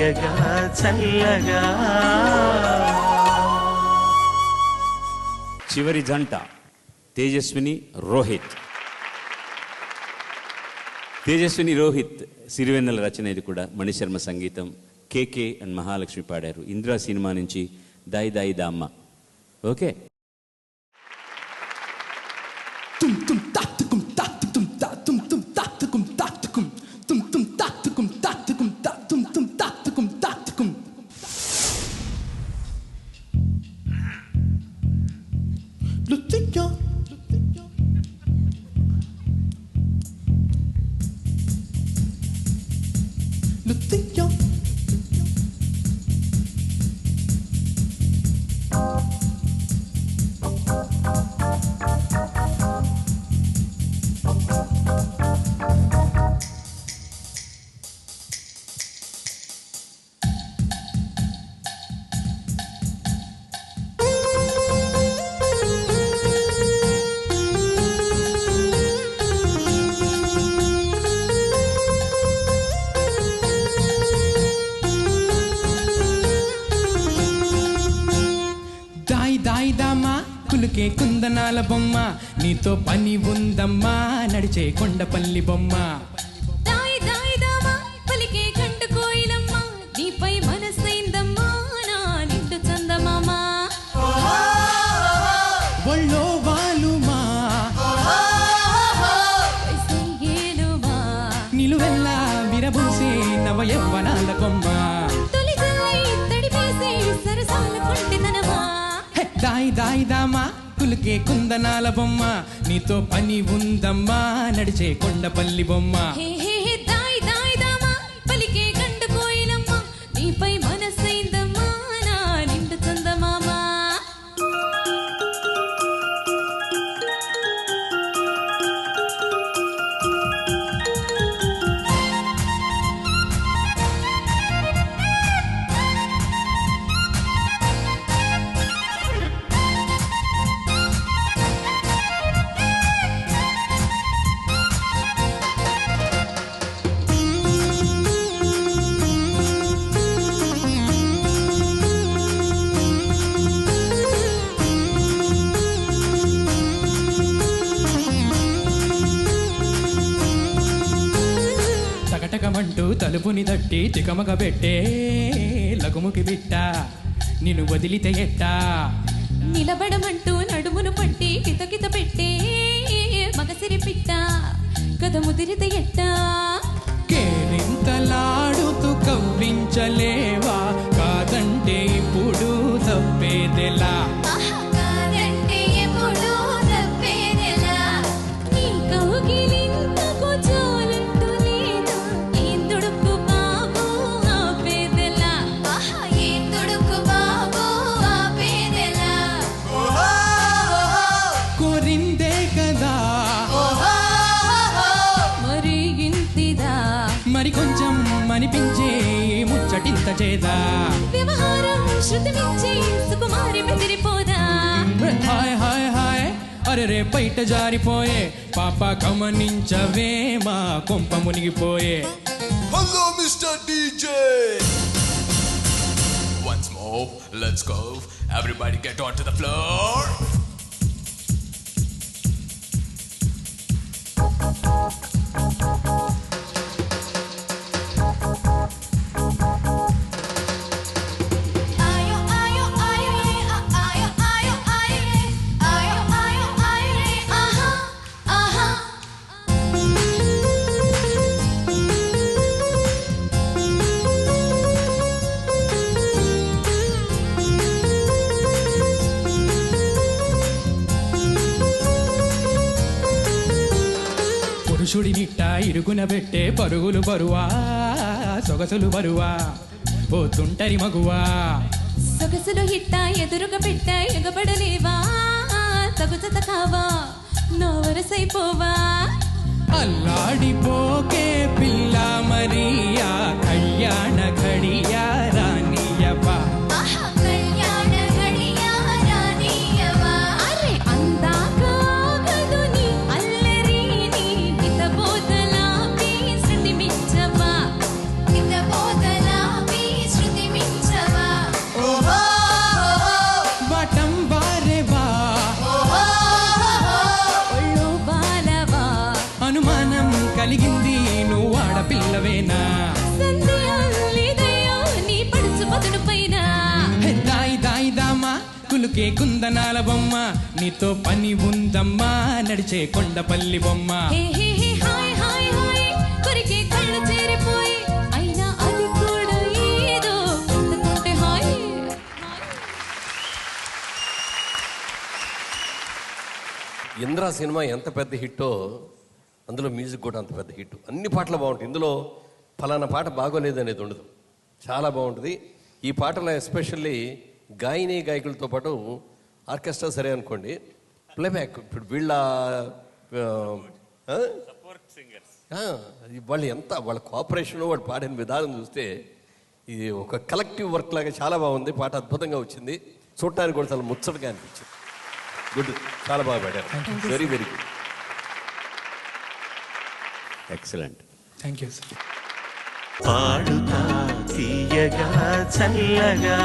తీయగా చల్లగా. చివరి జంట తేజస్విని రోహిత్. తేజస్విని రోహిత్ సిరివెన్నెల రచన ఇది కూడా మణిశర్మ సంగీతం. కేకే అండ్ మహాలక్ష్మి పాడారు. ఇందిరా సినిమా నుంచి దాయి దాయి దామ్మ ఓకే? Le ticket కులుకే కుందనాల బొమ్మ. నీతో పని ఉందమ్మా నడిచే కొండపల్లి బొమ్మ. ఒళ్ళో వాలుమా. నిలువెల్లా విరబూసే నవ యవ్వనాల కొమ్మ తొలి జల్లై తడిపేసే సరసాల కొంటెదనమా హే, దాయి దాయి దామా. కులుకే కుందనాల బొమ్మ. నీతో పని ఉందమ్మా నడిచే కొండపల్లి బొమ్మ. తలుపుని తట్టి తికమక పెట్టే లగుముకి బిట్ట నిన్ను వదిలితే ఎట్టా? నిలబడమంటూ నడుమును పట్టి కితకిత పెట్టే మగసిరి పిట్ట కథ ముదిరిత ఎట్టా? అనిపించే ముచ్చటింత చేదా వ్యవహారం శృతి మించి సుకుమారి బెదిరిపోదా హాయ్ హాయ్ హాయ్ అరే రే బయట జారిపోయే పాప గమనించవే మా కొంప మునిగిపోయే Hello, Mr. DJ. Once more, let's go. Everybody get onto the floor. పురుషుడి నిట్ట ఇరుగున పెట్టే పరుగులు బరువా సొగసులు బరువా ఓ తుంటరి మగువా. సొగసులు హిట్ట ఎదురుగా పెట్ట ఎగబడలేవా తగుతత కావా నా వరసైపోవా. అల్లాడిపోకే పిల్ల మరియా పలుకే కుందనాల బొమ్మ నీతో పని ఉందమ్మా నడిచే కొండపల్లి బొమ్మ. హే హే హే హాయ్ హాయ్ హాయ్ కొరికే కళ్ళు చేరిపోయి అయినా అది కూడా ఏదో కొట్టుకుంటే హాయ్ ఇంద్ర సినిమా ఎంత పెద్ద హిట్టో అందులో మ్యూజిక్ కూడా అంత పెద్ద హిట్. అన్ని పాటలు బాగుంటాయి. ఇందులో ఫలానా పాట బాగోలేదు అనేది ఉండదు. చాలా బాగుంటుంది. ఈ పాటలో ఎస్పెషల్లీ గాయని గాయకులతో పాటు ఆర్కెస్ట్రా సరే అనుకోండి. ప్లేబ్యాక్. ఇప్పుడు వీళ్ళ వాళ్ళు ఎంత వాళ్ళ కోఆపరేషన్ వాళ్ళు పాడిన విధానం చూస్తే ఇది ఒక కలెక్టివ్ వర్క్ లాగా చాలా బాగుంది. పాట అద్భుతంగా వచ్చింది. చూడటానికి కూడా చాలా ముచ్చటగా అనిపించింది. గుడ్. చాలా బాగా పాడారు. Very very good excellent thank you sir Paduta Theeyaga చల్లగా.